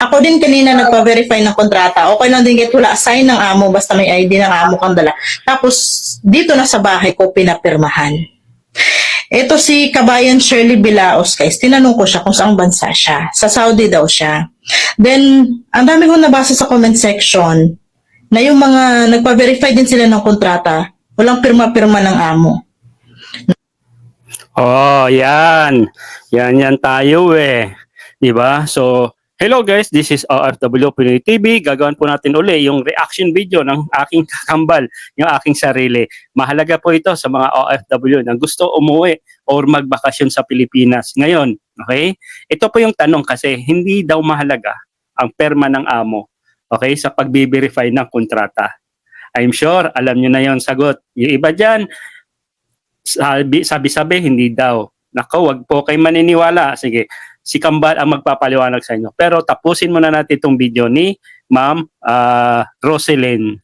Ako din kanina nagpa-verify ng kontrata. Okay lang din kahit wala sign ng amo, basta may ID ng amo kang dala. Tapos, dito na sa bahay ko pinapirmahan. Ito si Kabayan Shirley Bilaos, guys. Tinanong ko siya kung saang bansa siya. Sa Saudi daw siya. Then, ang dami kong nabasa sa comment section na yung mga nagpa-verify din sila ng kontrata, walang pirma-pirma ng amo. Oh, yan. Yan, yan tayo eh. Di ba? So, hello guys, this is OFW Pinoy TV. Gagawin po natin uli yung reaction video ng aking kakambal, yung aking sarili. Mahalaga po ito sa mga OFW na gusto umuwi or magbakasyon sa Pilipinas. Ngayon, okay? Ito po yung tanong kasi hindi daw mahalaga ang perma ng amo, okay, sa pagbi-verify ng kontrata. I'm sure, alam nyo na yon sagot. Yung iba dyan, sabi, sabi-sabi, hindi daw. Nako, wag po kayo maniniwala. Sige, si Kambal ang magpapaliwanag sa inyo. Pero tapusin muna natin itong video ni Ma'am ah, Roselyn.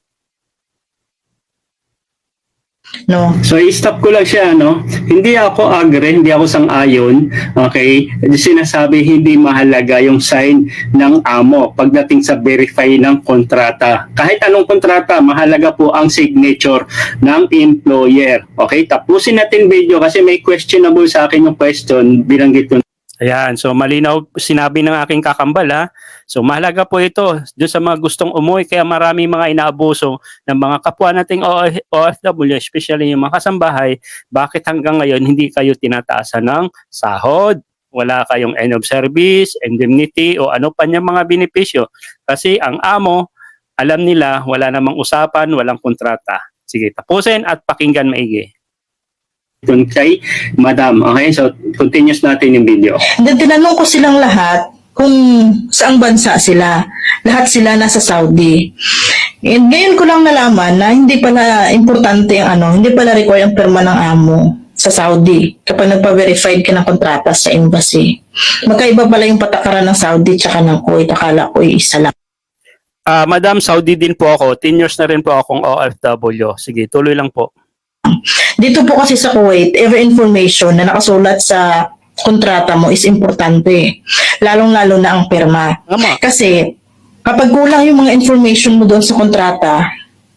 No? So, i-stop ko lang siya, no? Hindi ako agree, hindi ako sang-ayon, okay? Sinasabi hindi mahalaga yung sign ng amo pagdating sa verify ng kontrata. Kahit anong kontrata, mahalaga po ang signature ng employer. Okay? Tapusin natin video kasi may questionable sa akin yung question, binanggit ko Ayan, so malinaw sinabi ng aking kakambal ha. So mahalaga po ito doon sa mga gustong umuwi kaya marami mga inaabuso ng mga kapwa nating OFW, especially yung mga kasambahay, bakit hanggang ngayon hindi kayo tinataasan ng sahod? Wala kayong end of service, indemnity o ano pa niyang mga benepisyo. Kasi ang amo, alam nila wala namang usapan, walang kontrata. Sige, tapusin at pakinggan maigi. Doon kay Madam. Okay, so continuous natin yung video. Then tinanong ko silang lahat kung saang bansa sila. Lahat sila nasa Saudi. And ngayon ko lang nalaman na hindi pala importante ang ano, hindi pala require ang perma ng amo sa Saudi kapag nagpa-verified ka ng kontrata sa embassy. Magkaiba pala yung patakaran ng Saudi tsaka ng Kuwait. Akala ko isa lang. Ah, Madam, Saudi din po ako. 10 years na rin po akong OFW. Sige, tuloy lang po. Dito po kasi sa Kuwait, every information na nakasulat sa kontrata mo is importante. Lalong-lalo na ang perma. Tama. Kasi kapag kulang yung mga information mo doon sa kontrata,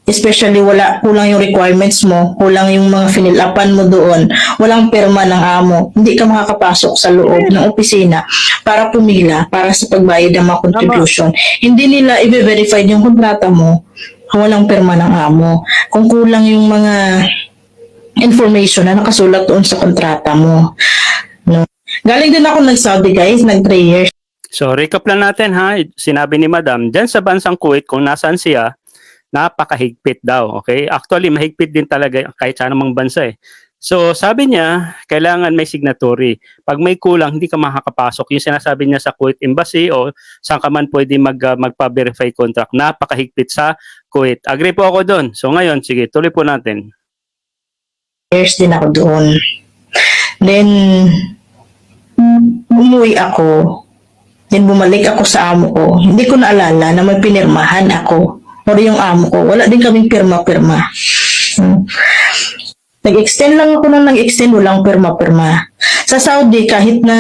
especially wala kulang yung requirements mo, kulang yung mga finilapan mo doon, walang perma ng amo, hindi ka makakapasok sa loob ng opisina para pumila para sa pagbayad ng mga contribution. Hindi nila i-verify yung kontrata mo kung walang perma ng amo. Kung kulang yung mga information na nakasulat doon sa kontrata mo. No? Galing din ako nag-Saudi guys, nag 3 years So, recap lang natin ha. Sinabi ni Madam, dyan sa bansang Kuwait, kung nasaan siya, napakahigpit daw. Okay? Actually, mahigpit din talaga kahit sa anumang bansa eh. So, sabi niya, kailangan may signatory. Pag may kulang, hindi ka makakapasok. Yung sinasabi niya sa Kuwait Embassy o saan ka man pwede mag, uh, magpa-verify contract. Napakahigpit sa Kuwait. Agree po ako doon. So, ngayon, sige, tuloy po natin. Years din ako doon. Then, umuwi ako. Then, bumalik ako sa amo ko. Hindi ko naalala na may pinirmahan ako. O yung amo ko. Wala din kaming pirma-pirma. Hmm. Nag-extend lang ako nang nag-extend. Walang pirma-pirma. Sa Saudi, kahit na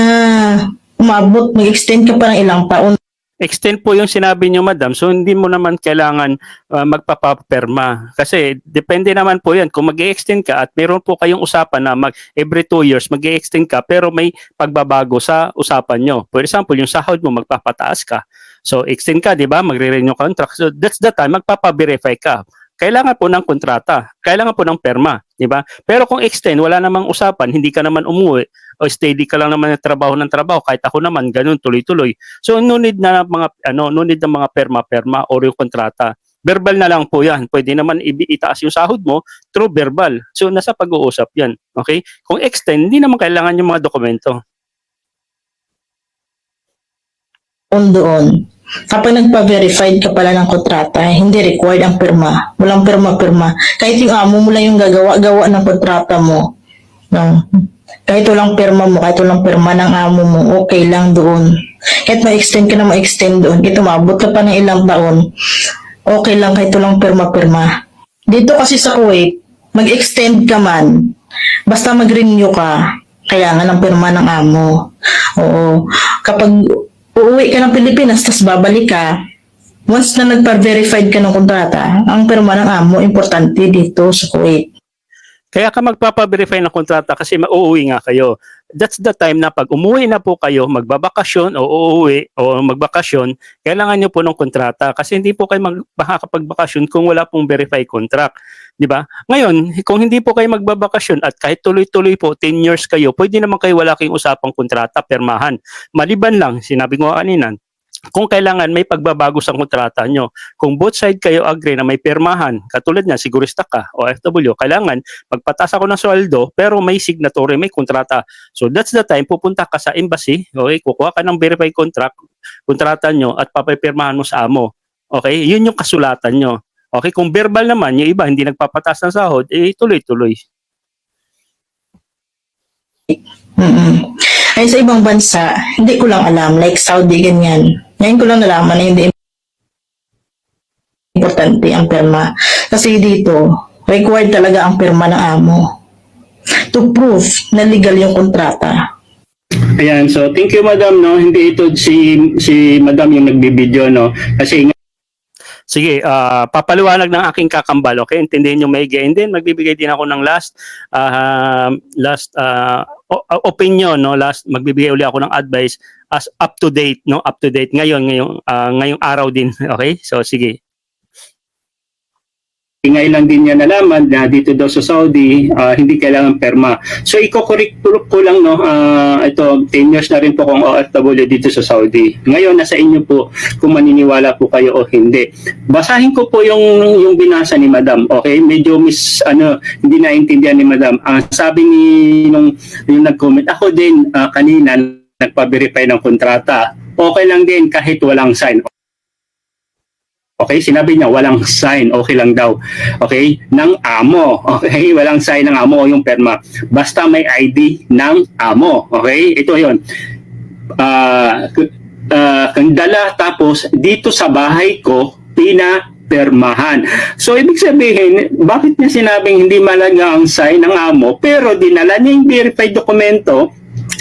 umabot, nag-extend ka pa ng ilang taon, extend po yung sinabi niyo madam. So hindi mo naman kailangan uh, magpapaperma kasi depende naman po yan. Kung mag extend ka at meron po kayong usapan na mag every two years mag extend ka pero may pagbabago sa usapan nyo for example yung sahod mo magpapataas ka. So extend ka di ba? Magre-renew contract. So that's the time magpapa-verify ka. Kailangan po ng kontrata. Kailangan po ng perma di ba? Pero kung extend wala namang usapan hindi ka naman umuwi o steady ka lang naman ng trabaho ng trabaho kahit ako naman ganun tuloy-tuloy so no need na mga ano no need na mga perma-perma or yung kontrata verbal na lang po yan pwede naman itaas yung sahod mo through verbal so nasa pag-uusap yan okay kung extend hindi naman kailangan yung mga dokumento on doon. Kapag nagpa-verified ka pala ng kontrata, hindi required ang pirma. Walang pirma-pirma. Kahit yung amo mo lang yung gagawa-gawa ng kontrata mo. No. Kahit walang pirma mo, kahit walang pirma ng amo mo, okay lang doon. Kahit ma-extend ka na ma-extend doon, kahit umabot ka pa ng ilang taon, okay lang kahit walang pirma-pirma. Dito kasi sa Kuwait, mag-extend ka man, basta mag-renew ka, kailangan ng pirma ng amo. Oo. Kapag uuwi ka ng Pilipinas, tapos babalik ka, once na nagpa-verified ka ng kontrata, ang pirma ng amo, importante dito sa Kuwait. Kaya ka magpapa-verify ng kontrata kasi mauuwi nga kayo. That's the time na pag umuwi na po kayo, magbabakasyon o uuwi o magbakasyon, kailangan nyo po ng kontrata kasi hindi po kayo makakapagbakasyon kung wala pong verify contract. Di ba? Ngayon, kung hindi po kayo magbabakasyon at kahit tuloy-tuloy po, 10 years kayo, pwede naman kayo wala kayong usapang kontrata, permahan. Maliban lang, sinabi ko kanina, kung kailangan may pagbabago sa kontrata nyo. Kung both side kayo agree na may permahan, katulad niya, sigurista ka o FW, kailangan magpataas ako ng sweldo pero may signatory, may kontrata. So that's the time, pupunta ka sa embassy, okay, kukuha ka ng verified contract, kontrata nyo at papapirmahan mo sa amo. Okay, yun yung kasulatan nyo. Okay, kung verbal naman, yung iba hindi nagpapataas ng sahod, eh tuloy-tuloy. mm Ay sa ibang bansa, hindi ko lang alam, like Saudi, ganyan. Ngayon ko lang nalaman na hindi importante ang pirma. Kasi dito, required talaga ang pirma ng amo to prove na legal yung kontrata. Ayan, so thank you madam no. Hindi ito si si madam yung nagbibideo no. Kasi Sige, ah, papaliwanag ng aking kakambal, okay? Intindihin niyo maigi. And then magbibigay din ako ng last ah, last ah, opinion no, last magbibigay uli ako ng advice as up to date no, up to date ngayon ngayong ah, ngayong araw din, okay? So sige. Ngayon lang din niya nalaman na dito daw sa Saudi, ah, hindi kailangan perma. So iko-correct ko lang no, ah, ito 10 years na rin po kung OFW dito sa Saudi. Ngayon nasa inyo po kung maniniwala po kayo o hindi. Basahin ko po yung yung binasa ni Madam. Okay? Medyo mis ano, hindi naintindihan ni Madam. Ang sabi ni nung yung nag-comment, ako din ah, kanina nagpa-verify ng kontrata. Okay lang din kahit walang sign. Okay, sinabi niya walang sign, okay lang daw. Okay, ng amo. Okay, walang sign ng amo o yung perma. Basta may ID ng amo. Okay, ito 'yon. Ah, k- ah, dala tapos dito sa bahay ko pinapermahan. So ibig sabihin, bakit niya sinabing hindi malaga ang sign ng amo pero dinala niya yung verified dokumento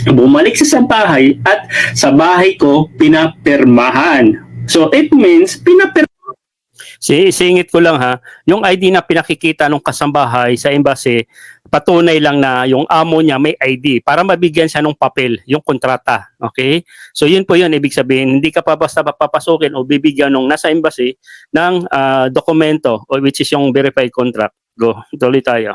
bumalik siya sa bahay at sa bahay ko pinapermahan. So it means pinaper Si singit ko lang ha, yung ID na pinakikita ng kasambahay sa embassy, patunay lang na yung amo niya may ID para mabigyan siya ng papel, yung kontrata. Okay? So yun po yun, ibig sabihin, hindi ka pa basta papasukin o bibigyan ng nasa embassy ng ah, dokumento which is yung verified contract. Go, tuloy tayo.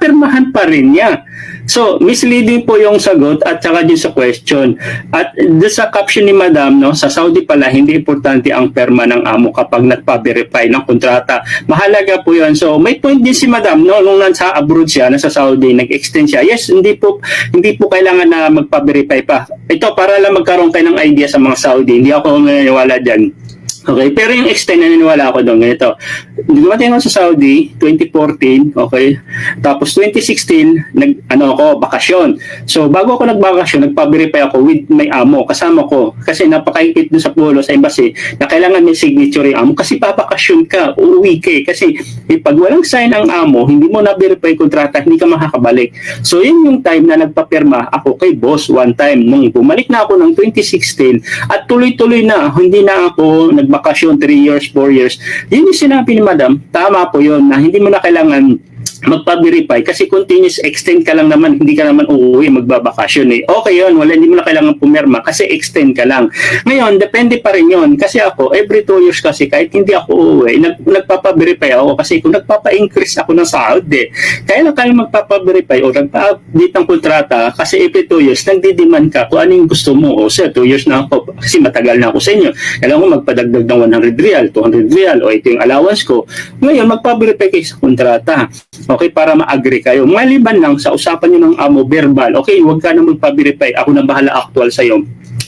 Permahan pa rin niya. So, misleading po yung sagot at saka din sa question. At sa caption ni Madam, no, sa Saudi pala, hindi importante ang perma ng amo kapag nagpa-verify ng kontrata. Mahalaga po yun. So, may point din si Madam, no, nung nasa abroad siya, nasa Saudi, nag-extend siya. Yes, hindi po, hindi po kailangan na magpa-verify pa. Ito, para lang magkaroon kayo ng idea sa mga Saudi. Hindi ako naniniwala dyan. Okay, pero yung extend naniniwala ako doon ganito. Dumating ako sa Saudi 2014, okay? Tapos 2016 nag ano ako bakasyon. So bago ako nagbakasyon, nagpa-verify ako with my amo kasama ko kasi napakaikit doon sa pulo sa embassy na kailangan may signature yung amo kasi papakasyon ka, uuwi ka eh. kasi eh, pag walang sign ang amo, hindi mo na verify yung kontrata, hindi ka makakabalik. So yun yung time na nagpapirma ako kay boss one time nung bumalik na ako ng 2016 at tuloy-tuloy na, hindi na ako nagbakasyon 3 years, 4 years. Yun yung sinabi ni madam, tama po yun na hindi mo na kailangan magpa-verify kasi continuous extend ka lang naman, hindi ka naman uuwi magbabakasyon eh. Okay yun, wala, hindi mo na kailangan pumirma kasi extend ka lang. Ngayon, depende pa rin yun kasi ako, every 2 years kasi kahit hindi ako uuwi, nag, nagpapa-verify ako kasi kung nagpapa-increase ako ng sahod eh. Kaya lang tayo magpapa-verify o nagpa-update ng kontrata kasi every 2 years, nagdi-demand ka kung ano yung gusto mo. O sir, 2 years na ako kasi matagal na ako sa inyo. Kailangan ko magpadagdag ng 100 real, 200 real o ito yung allowance ko. Ngayon, magpa-verify kayo sa kontrata. Okay, para ma-agree kayo. Maliban lang sa usapan nyo ng amo verbal. Okay, huwag ka na magpa-verify. Ako na bahala actual sa'yo.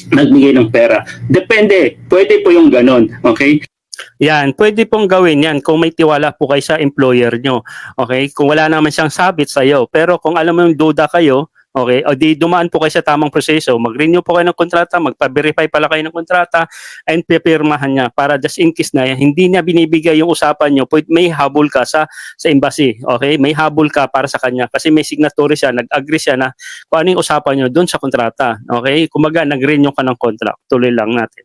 Nagbigay ng pera. Depende. Pwede po yung ganon. Okay? Yan, pwede pong gawin yan kung may tiwala po kayo sa employer nyo. Okay? Kung wala naman siyang sabit sa iyo. Pero kung alam mo yung duda kayo, Okay? O di dumaan po kayo sa tamang proseso, mag-renew po kayo ng kontrata, magpa-verify pala kayo ng kontrata, and pipirmahan niya para just in case na hindi niya binibigay yung usapan niyo, may habol ka sa sa embassy. Okay? May habol ka para sa kanya kasi may signatory siya, nag-agree siya na kung ano yung usapan niyo doon sa kontrata. Okay? Kumaga, nag-renew ka ng contract. Tuloy lang natin.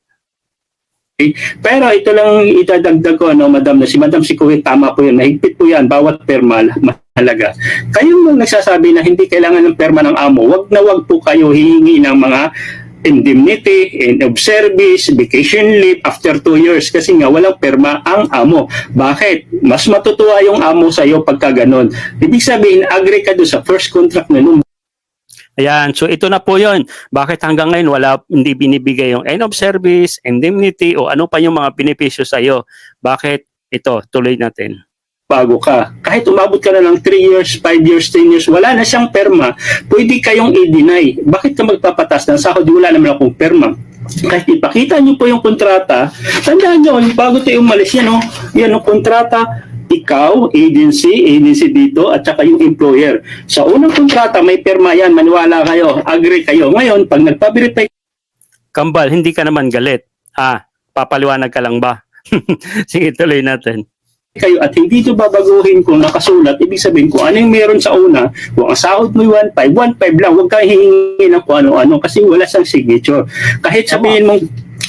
Pero ito lang itadagdag ko, no, madam, na si madam si Kuwait, tama po yun. Mahigpit po yan, bawat perma mahalaga. Kayo nang nagsasabi na hindi kailangan ng perma ng amo, wag na wag po kayo hihingi ng mga indemnity, end of service, vacation leave after two years kasi nga walang perma ang amo. Bakit? Mas matutuwa yung amo sa iyo pagka ganun. Ibig sabihin, agree ka doon sa first contract na nung Ayan, so ito na po yon. Bakit hanggang ngayon wala hindi binibigay yung end of service, indemnity o ano pa yung mga benepisyo sa iyo? Bakit? Ito, tuloy natin. Bago ka. Kahit umabot ka na ng 3 years, 5 years, 10 years, wala na siyang perma, pwede kayong i-deny. Bakit ka magpapatas ng sahod? Wala naman akong perma. Kahit ipakita niyo po yung kontrata, tandaan niyo, bago tayo umalis, yan o, yan o, kontrata, ikaw, agency, agency dito, at saka yung employer. Sa unang kontrata, may perma yan, maniwala kayo, agree kayo. Ngayon, pag nagpa-verify Kambal, hindi ka naman galit. Ah, papaliwanag ka lang ba? Sige, tuloy natin. Kayo at hindi ito babaguhin kung nakasulat, ibig sabihin kung ano yung meron sa una, kung ang sahod mo 1.5, 1.5 lang, huwag kang hihingi ng kung ano-ano kasi wala siyang signature. Kahit sabihin mong,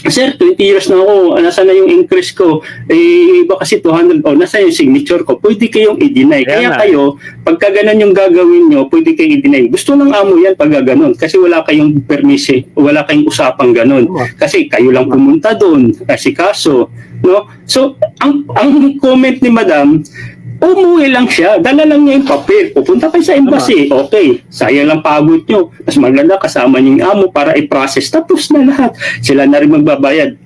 Sir, 20 years na ako, nasa na yung increase ko, eh, iba kasi 200, o nasa yung signature ko, pwede kayong i-deny. Kaya Kaya nga. kayo, pagka ganun yung gagawin nyo, pwede kayong i-deny. Gusto ng amo yan pag ganun, kasi wala kayong permisi, wala kayong usapang ganun. Kasi kayo lang pumunta doon, kasi kaso, no? So, ang ang comment ni Madam, umuwi lang siya, dala lang niya yung papel, pupunta kayo sa embassy, okay, sayang lang pagod nyo, mas maganda kasama niyo yung amo para i-process, tapos na lahat, sila na rin magbabayad.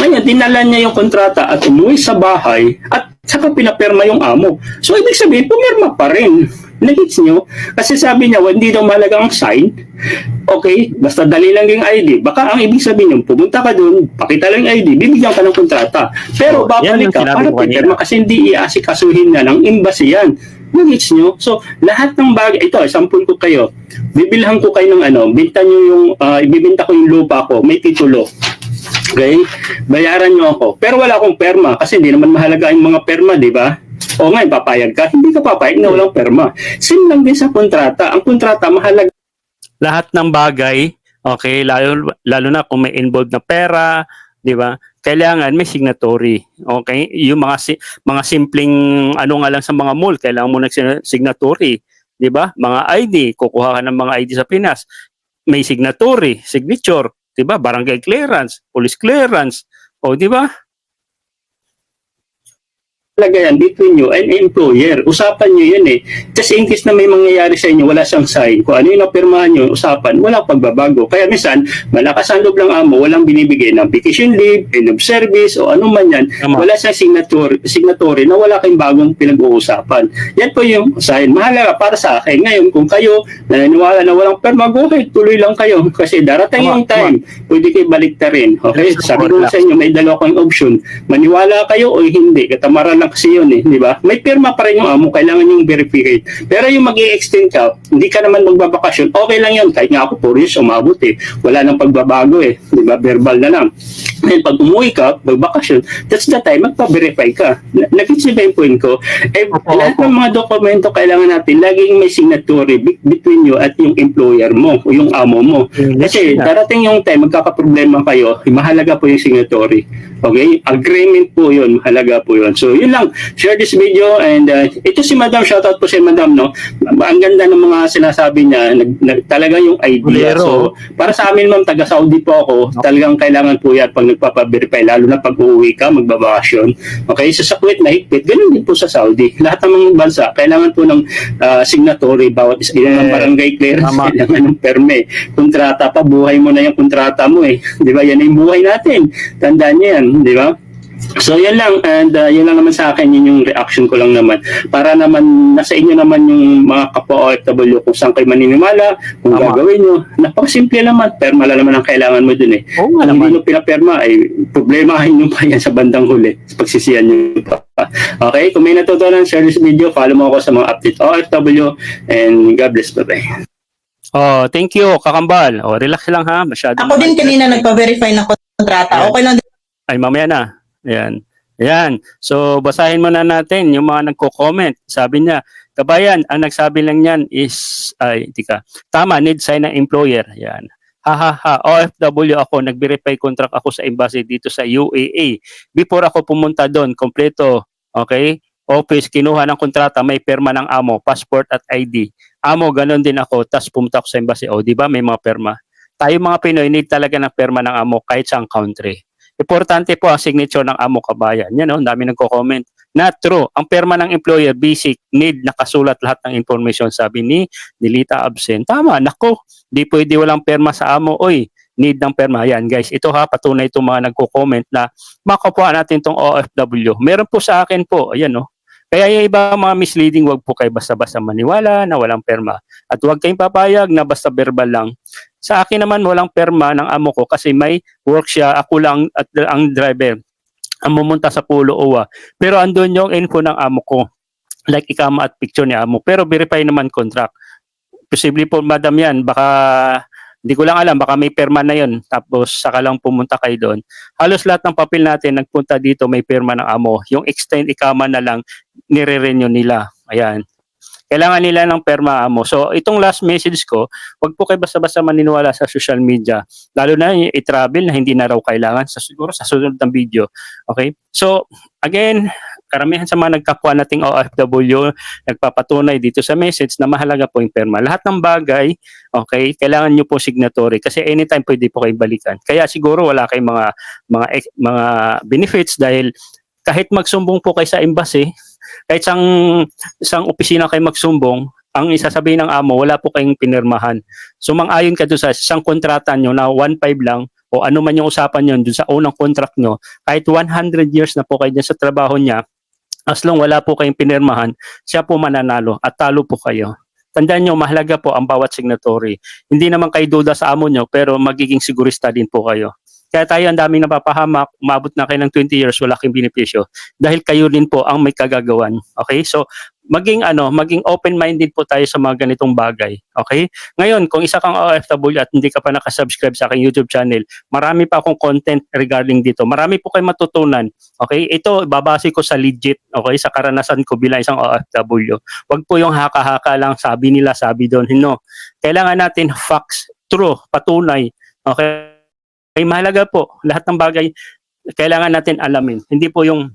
Ngayon, dinala niya yung kontrata at umuwi sa bahay at saka pinapirma yung amo. So, ibig sabihin, pumirma pa rin. Nagits nyo? Kasi sabi niya, well, hindi daw mahalaga ang sign. Okay, basta dali lang yung ID. Baka ang ibig sabihin yung pumunta ka doon, pakita lang yung ID, bibigyan ka ng kontrata. Pero Oh, babalik ka para pipirma kasi hindi iasikasuhin na ng embassy yan. Nagits nyo? So, lahat ng bagay, ito, sampul ko kayo. Bibilhan ko kayo ng ano, binta nyo yung, ah, ibibinta ko yung lupa ko, may titulo. Okay? Bayaran nyo ako. Pero wala akong perma kasi hindi naman mahalaga yung mga perma, di ba? O nga, papayag ka. Hindi ka papayag na walang perma. Same lang din sa kontrata. Ang kontrata, mahalaga Lahat ng bagay, okay, lalo, lalo na kung may involved na pera, di ba? Kailangan may signatory. Okay? Yung mga si- mga simpleng ano nga lang sa mga mall, kailangan mo ng signatory, di ba? Mga ID, kukuha ka ng mga ID sa Pinas. May signatory, signature, di ba? Barangay clearance, police clearance, o di ba? Yan between you and employer. Usapan nyo yun eh. Kasi in case na may mangyayari sa inyo, wala siyang sign. Kung ano yung napirmahan nyo, usapan, walang pagbabago. Kaya minsan, malakas ang loob ng amo, walang binibigay ng vacation leave, end of service, o ano man yan. Tama. Wala siyang signature, signatory na wala kayong bagong pinag-uusapan. Yan po yung sign. Mahalaga para sa akin. Ngayon, kung kayo naniniwala na walang perma, go ahead, tuloy lang kayo. Kasi darating Tama, yung time, pwede kayo balik rin. Okay? Sabi ko sa inyo, may dalawa kayong option. Maniwala kayo o hindi. Katamaran lang kasi yun eh. Di ba? May pirma pa rin yung amo. Kailangan yung verify. Pero yung mag extend ka, hindi ka naman magbabakasyon. Okay lang yun. Kahit nga ako 4 years umabot eh. Wala nang pagbabago eh. Di ba? Verbal na lang. Ngayon, pag umuwi ka, magbakasyon, that's the time, magpa-verify ka. Na- Nag-gets niyo ba yung point ko? Eh, Opo, lahat opo. ng mga dokumento kailangan natin, laging may signatory be- between you at yung employer mo o yung amo mo. Kasi darating yung time, magkakaproblema kayo, mahalaga po yung signatory. Okay? Agreement po yun, mahalaga po yun. So, yun lang. Share this video and uh, ito si Madam, shoutout po si Madam, no? Ang ganda ng mga sinasabi niya, nag, nag- talaga yung idea. Bolero. So, para sa amin, ma'am, taga-Saudi po ako, talagang kailangan po yan pag nagpapaverify, lalo na pag uuwi ka, magbabakasyon. Okay? So, sa Kuwait, mahigpit. Ganun din po sa Saudi. Lahat ng mga bansa, kailangan po ng uh, signatory, bawat isa ng Yes. barangay clearance, Tama. kailangan ng perme. Kontrata pa, buhay mo na yung kontrata mo eh. Di ba? Yan yung buhay natin. Tandaan niyo yan, di ba? So yan lang and uh, yun lang naman sa akin yun yung reaction ko lang naman para naman nasa inyo naman yung mga kapwa OFW kung saan kayo maniniwala kung Tama. gagawin nyo napakasimple naman perma lang naman ang kailangan mo dun eh Oo nga kung hindi naman. nyo pinaperma ay problemahin nyo pa yan sa bandang huli pagsisiyan nyo pa okay kung may natutunan share this video follow mo ako sa mga update OFW and God bless bye bye Oh, thank you, Kakambal. Oh, relax lang ha. Masyado. Ako din kanina nagpa-verify ng kontrata. Yeah. Okay lang din Ay, mamaya na. Ayan. Ayan. So, basahin muna natin yung mga nagko-comment. Sabi niya, kabayan, ang nagsabi lang niyan is, ay, tika, tama, need sign ng employer. Ayan. Ha ha ha, OFW ako, nag-verify contract ako sa embassy dito sa UAE. Before ako pumunta doon, kompleto, okay? Office, kinuha ng kontrata, may perma ng amo, passport at ID. Amo, ganun din ako, tapos pumunta ako sa embassy. O, di ba, may mga perma. Tayo mga Pinoy, need talaga ng perma ng amo kahit sa country. Importante po ang signature ng amo kabayan. Yan o, ang dami nagko-comment. Not true. Ang perma ng employer, basic, need, nakasulat lahat ng information. Sabi ni Nilita Absent. Tama, nako. Di pwede walang perma sa amo. Oy, need ng perma. Yan guys, ito ha, patunay itong mga nagko-comment na makakuha natin itong OFW. Meron po sa akin po, ayan o. Kaya yung iba mga misleading, wag po kayo basta-basta maniwala na walang perma. At wag kayong papayag na basta verbal lang. Sa akin naman walang perma ng amo ko kasi may work siya, ako lang at ang driver ang pumunta sa Pulo Owa. Pero andun yung info ng amo ko. Like ikama at picture ni amo. Pero verify naman contract. Posible po madam yan. Baka hindi ko lang alam, baka may perma na yon tapos saka lang pumunta kayo doon. Halos lahat ng papel natin nagpunta dito may perma ng amo. Yung extend ikama na lang nire-renew nila. Ayan. Kailangan nila ng perma amo. So itong last message ko, wag po kayo basta-basta maniniwala sa social media. Lalo na yung i-travel na hindi na raw kailangan sa siguro sa susunod ng video. Okay? So again, karamihan sa mga nagkapwa nating OFW nagpapatunay dito sa message na mahalaga po yung perma. Lahat ng bagay, okay, kailangan nyo po signatory kasi anytime pwede po kayong balikan. Kaya siguro wala kayong mga mga mga benefits dahil kahit magsumbong po kayo sa embassy, kahit sang isang opisina kayo magsumbong, ang isasabihin ng amo, wala po kayong pinirmahan. So mang-ayon ka sa isang kontrata nyo na 1.5 lang o ano man yung usapan nyo doon sa unang contract nyo, kahit 100 years na po kayo sa trabaho niya, as long wala po kayong pinirmahan, siya po mananalo at talo po kayo. Tandaan nyo, mahalaga po ang bawat signatory. Hindi naman kayo duda sa amo nyo, pero magiging sigurista din po kayo. Kaya tayo ang daming napapahamak, umabot na kayo ng 20 years, wala kayong benepisyo. Dahil kayo din po ang may kagagawan. Okay? So, maging ano, maging open-minded po tayo sa mga ganitong bagay. Okay? Ngayon, kung isa kang OFW at hindi ka pa nakasubscribe sa aking YouTube channel, marami pa akong content regarding dito. Marami po kayong matutunan. Okay? Ito, babase ko sa legit, okay? Sa karanasan ko bilang isang OFW. Wag po yung haka-haka lang, sabi nila, sabi doon. No. Kailangan natin facts, true, patunay. Okay? Ay mahalaga po, lahat ng bagay kailangan natin alamin. Hindi po yung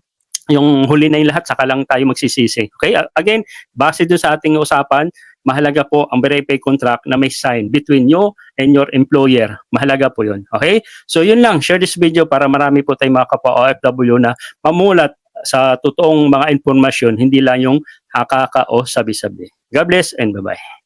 yung huli na yung lahat, saka lang tayo magsisisi. Okay? Again, base doon sa ating usapan, mahalaga po ang verify contract na may sign between you and your employer. Mahalaga po yun. Okay? So yun lang, share this video para marami po tayong mga kapwa OFW na mamulat sa totoong mga informasyon, hindi lang yung haka-haka o sabi-sabi. God bless and bye-bye.